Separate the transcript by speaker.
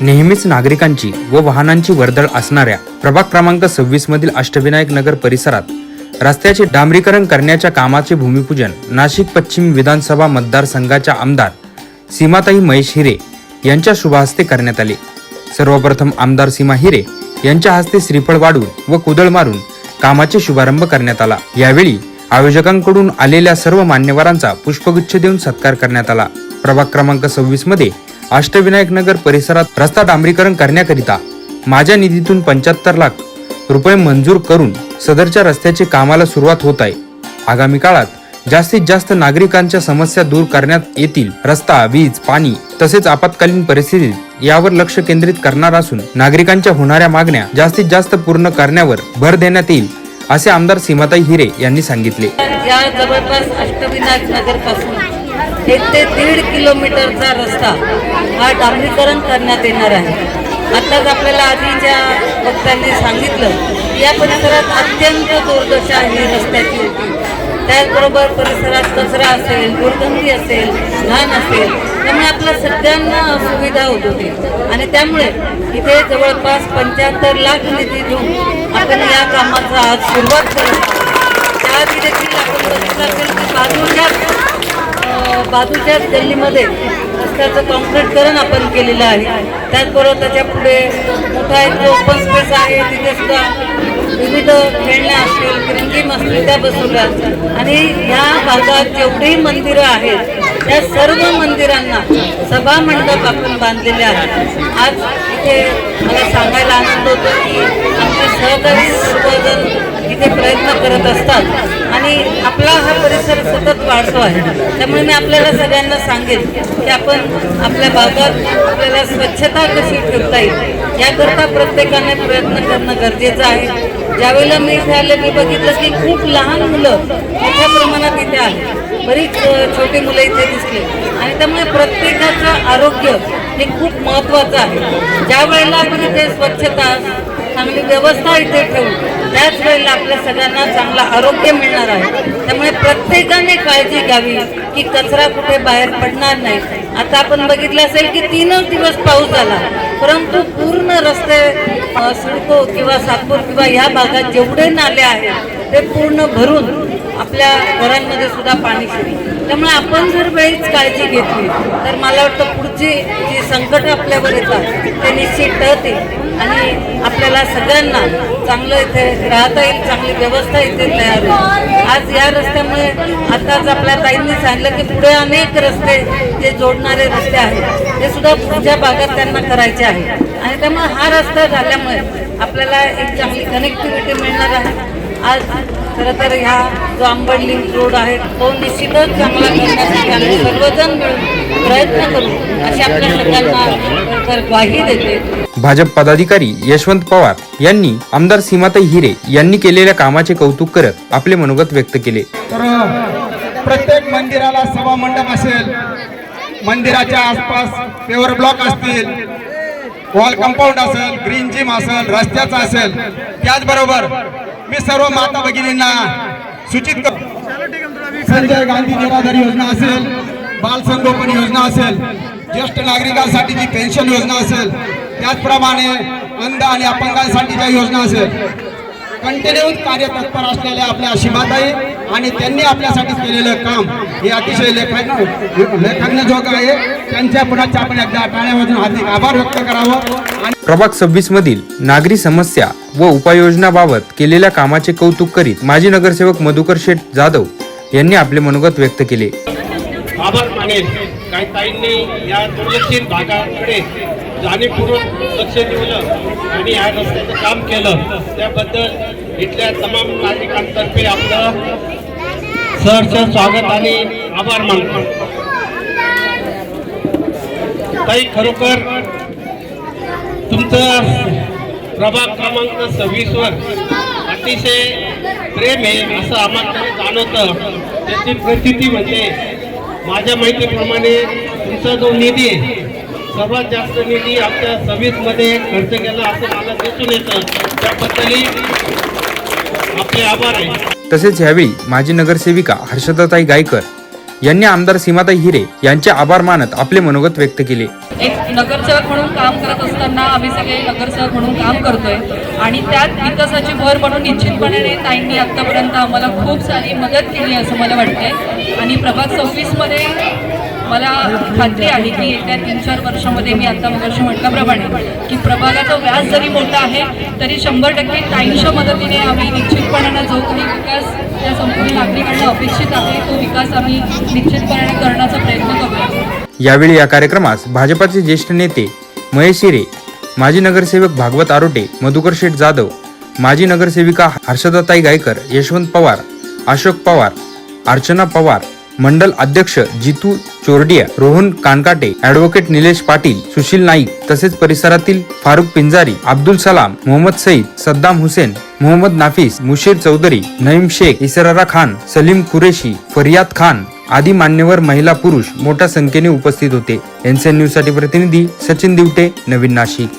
Speaker 1: नेहमीच नागरिकांची व वाहनांची वर्दळ असणाऱ्या प्रभाग क्रमांक सव्वीस मधील अष्टविनायक नगर परिसरात रस्त्याचे डांबरीकरण करण्याच्या कामाचे भूमिपूजन नाशिक पश्चिम विधानसभा मतदारसंघाच्या आमदार सीमाताई महेश हिरे यांच्या शुभहस्ते करण्यात आले. सर्वप्रथम आमदार सीमा हिरे यांच्या हस्ते श्रीफळ वाढून व कुदळ मारून कामाचे शुभारंभ करण्यात आला. यावेळी आयोजकांकडून आलेल्या सर्व मान्यवरांचा पुष्पगुच्छ देऊन सत्कार करण्यात आला. प्रभाग क्रमांक सव्वीसमध्ये अष्टविनायक नगर परिसरात रस्ता डांबरीकरण करण्याकरिता माझ्या निधीतून पंच्याहत्तर लाख रुपये मंजूर करून सदरच्या रस्त्याचे कामाला सुरुवात होत आहे. आगामी काळात जास्तीत जास्त नागरिकांच्या समस्या दूर करण्यात येतील. रस्ता वीज पाणी तसेच आपत्कालीन परिस्थितीत यावर लक्ष केंद्रित करणार असून नागरिकांच्या होणाऱ्या मागण्या जास्तीत जास्त पूर्ण करण्यावर भर देण्यात येईल असे आमदार सीमाताई हिरे यांनी सांगितले.
Speaker 2: या जवळपास अष्टविनायक नगरपासून एक ते दीड किलोमीटरचा रस्ता हा डांबरीकरण करण्यात येणार आहे. आताच आपल्याला आधीच्या वक्त्यांनी सांगितलं या परिसरात अत्यंत दुर्दशा ही रस्त्याची. होती त्याचबरोबर परिसरात कचरा असेल दुर्गंधी असेल घाण असेल त्यामुळे आपल्या सगळ्यांना असुविधा होत होती. आणि त्यामुळे इथे जवळपास पंच्याहत्तर लाख निधी देऊन आपण या कामाचा आज सुरुवात करत आहोत. त्याआधी देखील आपण बघितलं असेल की बाजूच्या बाजूच्याच गल्लीमध्ये रस्त्याचं कॉन्क्रीटकरण आपण केलेलं आहे. त्याचबरोबर त्याच्या पुढे मोठा एक ओपन स्पेस आहे. तिथे सुद्धा विविध खेळण्या असतील क्रिंगीम असतील त्या बसवल्या. आणि ह्या भागात जेवढी मंदिरं आहेत त्या सर्व मंदिरांना सभा मंडप आपण बांधलेले आहेत. आज इथे मला सांगायला आनंद होतो की आमचे सहकारी सर्वजण इथे प्रयत्न करत असतात. आपला हा परिसर सतत वाढतो आहे. त्यामुळे मी आपल्याला सगळ्यांना सांगेन की आपण आपल्या भागात आपल्याला स्वच्छता कशी ठेवता येईल याकरता प्रत्येकाने प्रयत्न करणं गरजेचं आहे. ज्यावेळेला मी इथे आले मी बघितलं की खूप लहान मुलं मोठ्या प्रमाणात इथे आले. बरीच छोटी मुलं इथे दिसली. आणि त्यामुळे प्रत्येकाचं आरोग्य हे खूप महत्त्वाचं आहे. ज्या वेळेला आपण इथे स्वच्छता चांगली व्यवस्था इथे ठेवू त्याच वेळेला आपल्या सगळ्यांना चांगलं आरोग्य मिळणार आहे. त्यामुळे प्रत्येकाने काळजी घ्यावी की कचरा कुठे बाहेर पडणार नाही. आता आपण बघितलं असेल की तीनच दिवस पाऊस झाला. परंतु पूर्ण रस्ते सुडको किंवा सातपूर किंवा ह्या भागात जेवढे नाले आहेत ते पूर्ण भरून आपल्या घरांमध्ये सुद्धा पाणी शिरेल. त्यामुळे आपण जर वेळीच काळजी घेतली तर मला वाटतं पुढची जी संकट आपल्यावर येतात ते निश्चित टळतील. आणि आपल्याला सगळ्यांना चांगलं इथे राहता येईल चांगली व्यवस्था इथे तयार होईल. आज या रस्त्यामुळे आताच आपल्या ताईंनी सांगितलं की पुढे अनेक रस्ते जे जोडणारे रस्ते आहेत ते सुद्धा पुढच्या भागात त्यांना करायचे आहे आणि त्यामुळे हा रस्ता झाल्यामुळे आपल्याला एक चांगली कनेक्टिव्हिटी मिळणार आहे. आज खरं तर ह्या जो आंबड लिंक रोड आहे तो निश्चितच चांगला करण्यासाठी आम्ही सर्वजण मिळून प्रयत्न करू अशी आपल्या सगळ्यांना ग्वाही देते.
Speaker 1: भाजप पदाधिकारी यशवंत पवार यांनी आमदार सीमाताई हिरे यांनी केलेल्या कामाचे कौतुक करत आपले मनोगत व्यक्त केले.
Speaker 3: तर प्रत्येक मंदिराला सभा मंडप असेल मंदिराच्या आसपास पेवर ब्लॉक असतील वॉल कंपाऊंड असेल ग्रीन जिम असेल रस्त्याचं असेल त्याचबरोबर मी सर्व माता भगिनींना सूचित करतो संजय गांधी निराधार योजना असेल बाल संगोपन योजना असेल ज्येष्ठ नागरिकांसाठी जी पेन्शन योजना असेल त्याचप्रमाणे अंध आणि अपंगांसाठी ज्या योजना असेल कंटिन्यू कार्यतत्पर असलेल्या आपल्या शिमाताई आणि त्यांनी आपल्यासाठी केलेलं काम हे अतिशय लेखान लेखांजोग आहे. त्यांच्या पुढाचे आपण एकदा टाळ्या वाजून हार्दिक आभार व्यक्त करावं. आणि
Speaker 1: प्रभाग सव्वीस मधील नागरी समस्या व उपाययोजनाबाबत केलेल्या कामाचे कौतुक करीत माजी नगरसेवक मधुकर शेठ जाधव यांनी आपले मनोगत व्यक्त केले.
Speaker 4: आभार मानेल. काही ताईंनी या दुर्लक्षित भागाकडे जाणीवपूर्वक लक्ष ठेवलं आणि या रस्त्याचं काम केलं. त्याबद्दल इथल्या तमाम नागरिकांतर्फे आपलं सहर्ष स्वागत आणि आभार मानतो. ताई खरोखर तुमचं प्रभाग क्रमांक सव्वीसवर अतिशय प्रेम आहे असं आम्हाला जाणवतं. त्याची प्रसिद्धी म्हणजे माझ्या माहितीप्रमाणे तुमचा जो निधी आहे सर्वात जास्त निधी आमच्या सव्वीसमध्ये खर्च केला असं मला दिसून येतं. त्याबद्दलही आपले आभार आहे.
Speaker 1: तसेच यावेळी माजी नगरसेविका हर्षदाताई गायकर यांनी आमदार सीमाताई हिरे यांचे आभार मानत आपले मनोगत व्यक्त केले.
Speaker 5: एक नगरसेवक म्हणून काम करत असताना आम्ही सगळे नगरसेवक म्हणून काम करतोय आणि त्यात विकासाची भर म्हणून निश्चितपणे ताईंनी आत्तापर्यंत आम्हाला खूप सारी मदत केली असं मला वाटतंय. आणि प्रभाग सव्वीसमध्ये मला खात्री आहे की येत्या तीन चार वर्षामध्ये मी आता मगाशी म्हटल्याप्रमाणे की प्रभागाचा व्याज जरी मोठा आहे तरी शंभर टक्के ताईंच्या मदतीने आम्ही निश्चितपणानं जो काही विकास त्या संपूर्ण नागरिकांना अपेक्षित आहे तो विकास आम्ही निश्चितपणाने करण्याचा प्रयत्न करूया.
Speaker 1: यावेळी या कार्यक्रमास भाजपाचे ज्येष्ठ नेते महेश हिरे माजी नगरसेवक भागवत आरोटे मधुकर शेठ जाधव माजी नगरसेविका हर्षदाताई गायकर यशवंत पवार अशोक पवार अर्चना पवार मंडल अध्यक्ष जितू चोरडिया रोहन कानकाटे ऍडव्होकेट निलेश पाटील सुशील नाईक तसेच परिसरातील फारुख पिंजारी अब्दुल सलाम मोहम्मद सईद सद्दाम हुसेन मोहम्मद नाफिस मुशीर चौधरी नईम शेख इसरारा खान सलीम कुरेशी फरियाद खान आदी मान्यवर महिला पुरुष मोठ्या संख्येने उपस्थित होते. एनसीएन न्यूजसाठी प्रतिनिधी सचिन दिवटे नवीन नाशिक.